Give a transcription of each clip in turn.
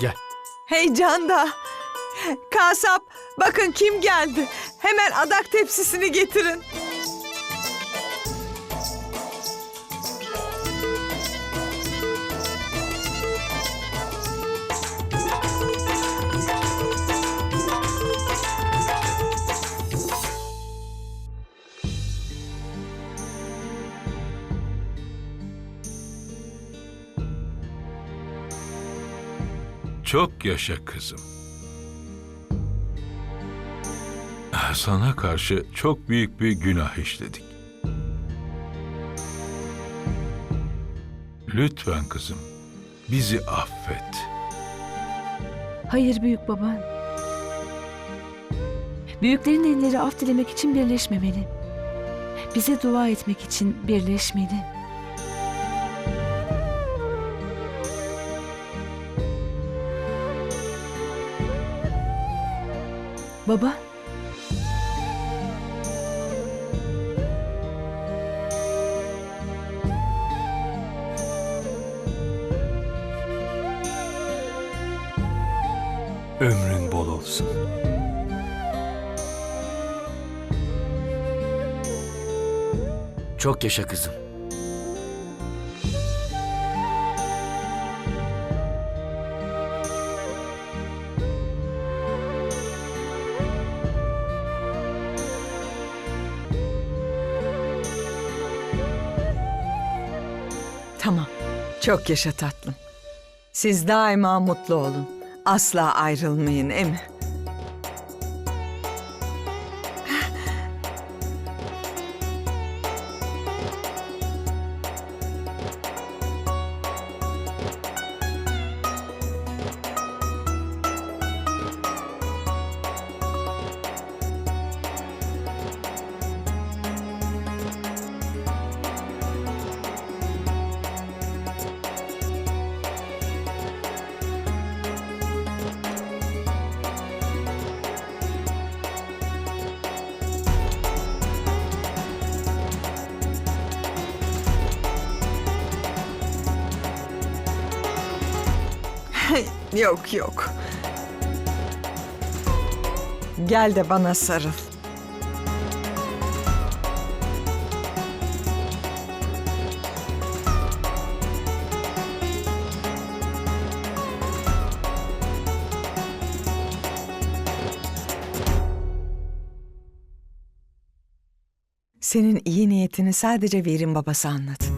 Gel. Heyecanda. Kasap bakın kim geldi. Hemen adak tepsisini getirin. Çok yaşa kızım. Sana karşı çok büyük bir günah işledik. Lütfen kızım, bizi affet. Hayır büyük baba. Büyüklerin elleri af dilemek için birleşmemeli. Bize dua etmek için birleşmeli. Baba, Ömrün bol olsun. Çok yaşa kızım. Çok yaşa tatlım. Siz daima mutlu olun. Asla ayrılmayın emi. Yok yok. Gel de bana sarıl. Senin iyi niyetini sadece Verin babası anladı.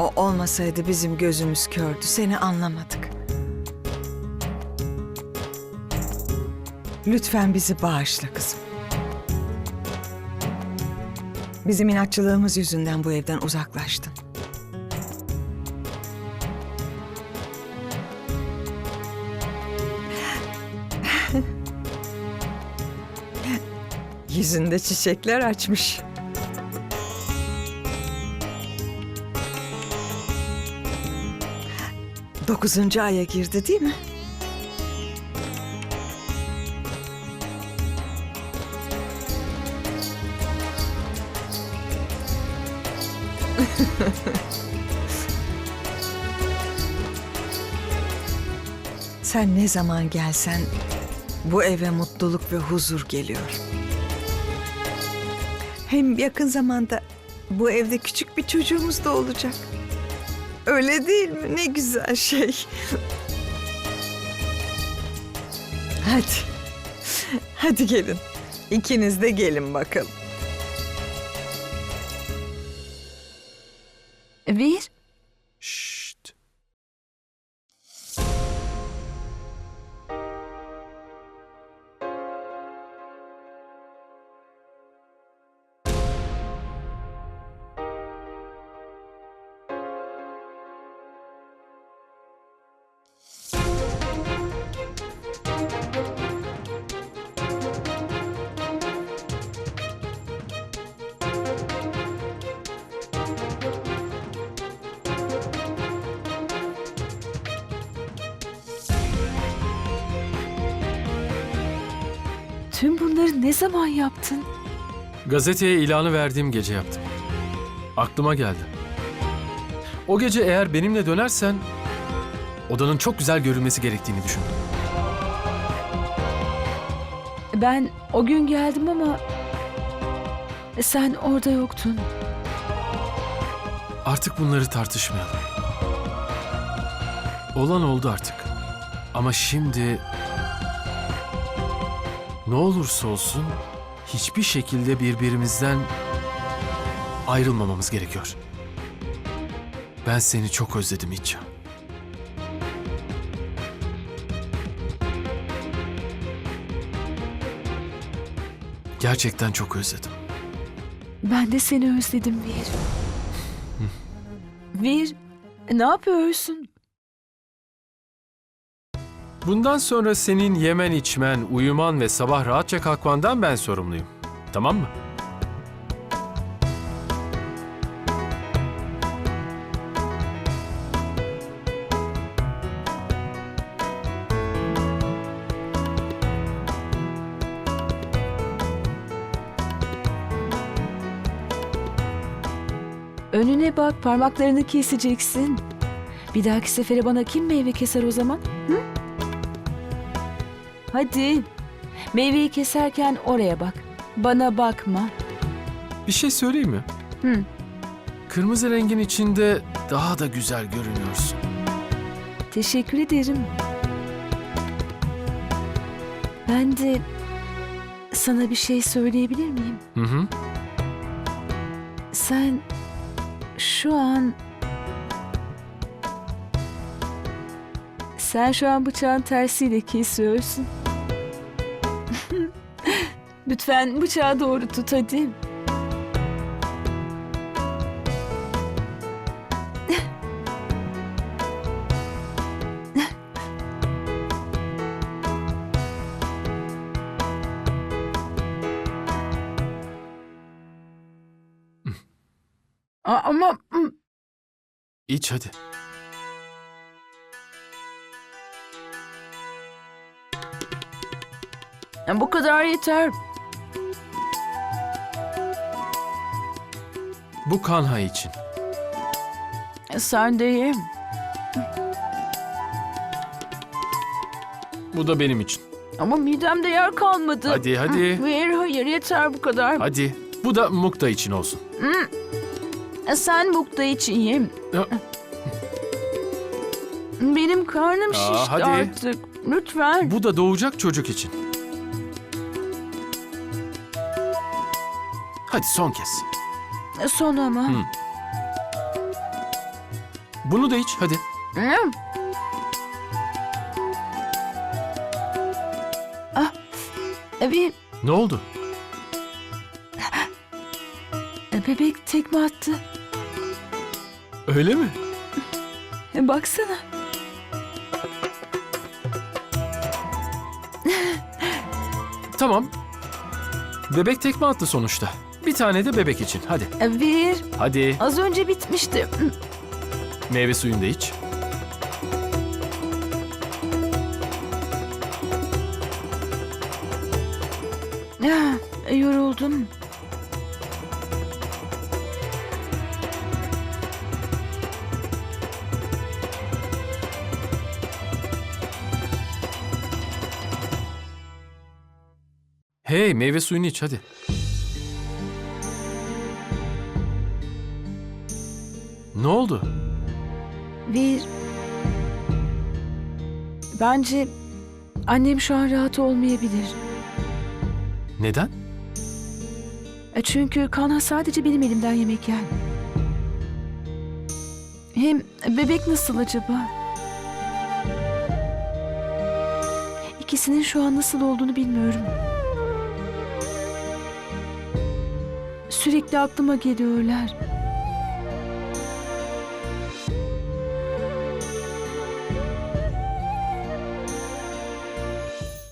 O olmasaydı bizim gözümüz kördü. Seni anlamadık. Lütfen bizi bağışla kızım. Bizim inatçılığımız yüzünden bu evden uzaklaştın. Yüzünde çiçekler açmış. Dokuzuncu aya girdi değil mi? Sen ne zaman gelsen bu eve mutluluk ve huzur geliyor. Hem yakın zamanda bu evde küçük bir çocuğumuz da olacak. Öyle değil mi? Ne güzel şey. Hadi. Hadi gelin. İkiniz de gelin bakalım. Vir, tüm bunları ne zaman yaptın? Gazeteye ilanı verdiğim gece yaptım. Aklıma geldi. O gece eğer benimle dönersen Odanın çok güzel görünmesi gerektiğini düşündüm. Ben o gün geldim ama sen orada yoktun. Artık bunları tartışmayalım. Olan oldu artık. Ama şimdi ne olursa olsun hiçbir şekilde birbirimizden ayrılmamamız gerekiyor. Ben seni çok özledim İtça. Gerçekten çok özledim. Ben de seni özledim Vir. Vir, ne yapıyorsun? Bundan sonra senin yemen, içmen, uyuman ve sabah rahatça kalkmandan ben sorumluyum. Tamam mı? Önüne bak, parmaklarını keseceksin. Bir dahaki sefere bana kim meyve keser o zaman? Hı? Hadi. Meyveyi keserken oraya bak. Bana bakma. Bir şey söyleyeyim mi? Hı. Kırmızı rengin içinde daha da güzel görünüyorsun. Teşekkür ederim. Ben de sana bir şey söyleyebilir miyim? Hı hı. Sen şu an Sen şu an bıçağın tersiyle kesiyorsun. Lütfen bıçağı doğru tut hadi. A- Ama İç hadi. bu kadar yeter. Bu Kanha için. Sen de ye. Bu da benim için. Ama midemde yer kalmadı. Hadi hadi. Hayır hayır yeter bu kadar. Hadi. Bu da Mukta için olsun. Sen bukta için ye. Ya, Benim karnım Aa, şişti hadi. artık. Lütfen. Bu da doğacak çocuk için. Hadi son kez. Son ama. Hı. Bunu da iç hadi. Hmm. Ah. Bir Ne oldu? bebek tekme attı. Öyle mi? Baksana. Tamam. Bebek tekme attı sonuçta. Bir tane de bebek için. Hadi. Bir Hadi. az önce bitmişti. Meyve suyunu da iç. Ah, Yoruldum. Hey meyve suyunu iç hadi. Ne oldu? Bir... Bence annem şu an rahat olmayabilir. Neden? E Çünkü Kana sadece benim elimden yemek yer. Hem bebek nasıl acaba? İkisinin şu an nasıl olduğunu bilmiyorum. Sürekli aklıma geliyorlar.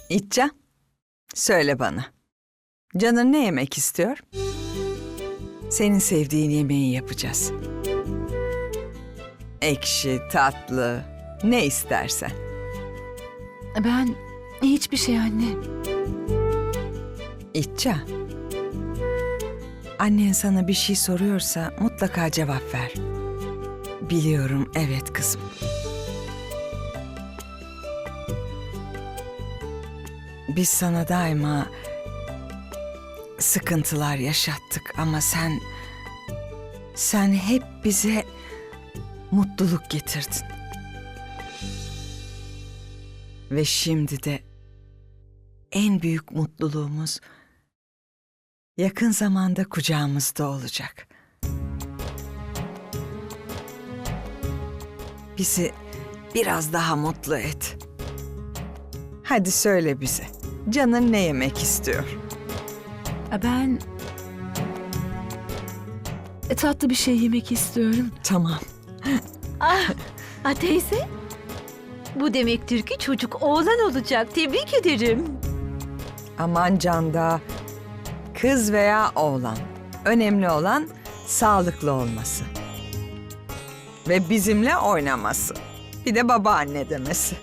İtça, söyle bana. Canın ne yemek istiyor? Senin sevdiğin yemeği yapacağız. Ekşi, tatlı, ne istersen. Ben hiçbir şey anne. İtça, Annen sana bir şey soruyorsa mutlaka cevap ver. Biliyorum, evet kızım. Biz sana daima sıkıntılar yaşattık ama sen sen hep bize mutluluk getirdin. Ve şimdi de en büyük mutluluğumuz yakın zamanda kucağımızda olacak. Bizi biraz daha mutlu et. Hadi söyle bize. Canın ne yemek istiyor? Ben e, tatlı bir şey yemek istiyorum. Tamam. Ah, ah teyze. Bu demektir ki çocuk oğlan olacak. Tebrik ederim. Aman Canda. Kız veya oğlan. Önemli olan sağlıklı olması. Ve bizimle oynaması. Bir de babaanne demesi.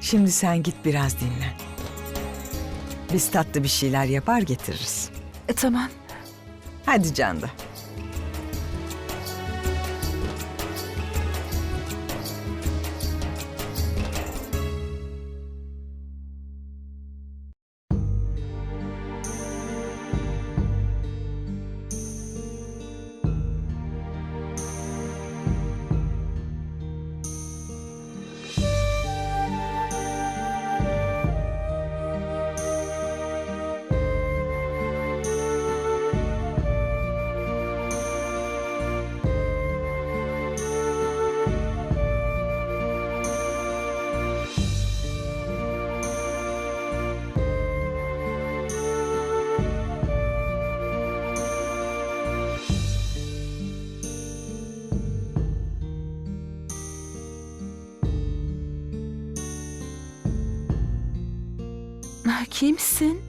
Şimdi sen git biraz dinlen. Biz tatlı bir şeyler yapar getiririz. E, tamam. Hadi Canda. Kimsin?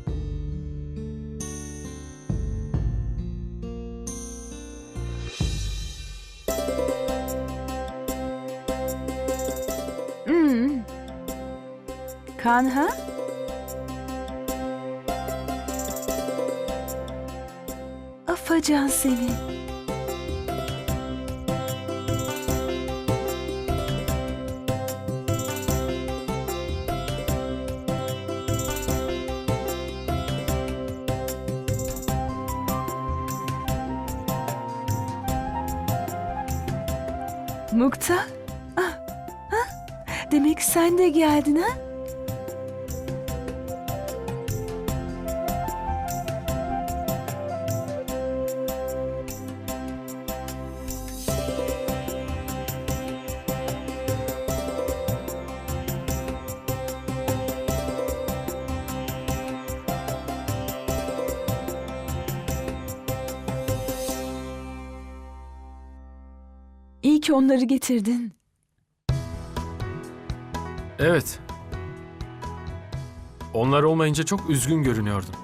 Hmm. Kanha? Afacan seni. Sen de geldin ha? İyi ki onları getirdin. Evet. Onlar olmayınca çok üzgün görünüyordun.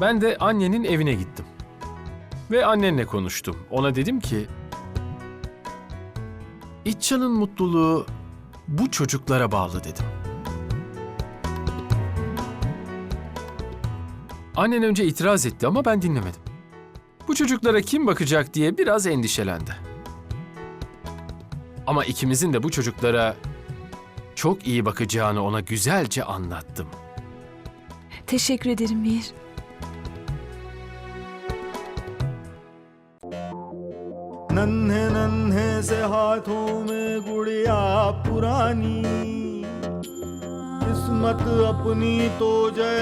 Ben de annenin evine gittim. Ve annenle konuştum. Ona dedim ki... İtçan'ın mutluluğu bu çocuklara bağlı dedim. Annen önce itiraz etti ama ben dinlemedim. Bu çocuklara kim bakacak diye biraz endişelendi. Ama ikimizin de bu çocuklara çok iyi bakacağını ona güzelce anlattım. Teşekkür ederim Mir. नन्हे नन्हे से हाथों में गुड़िया पुरानी किस्मत अपनी तो जैसे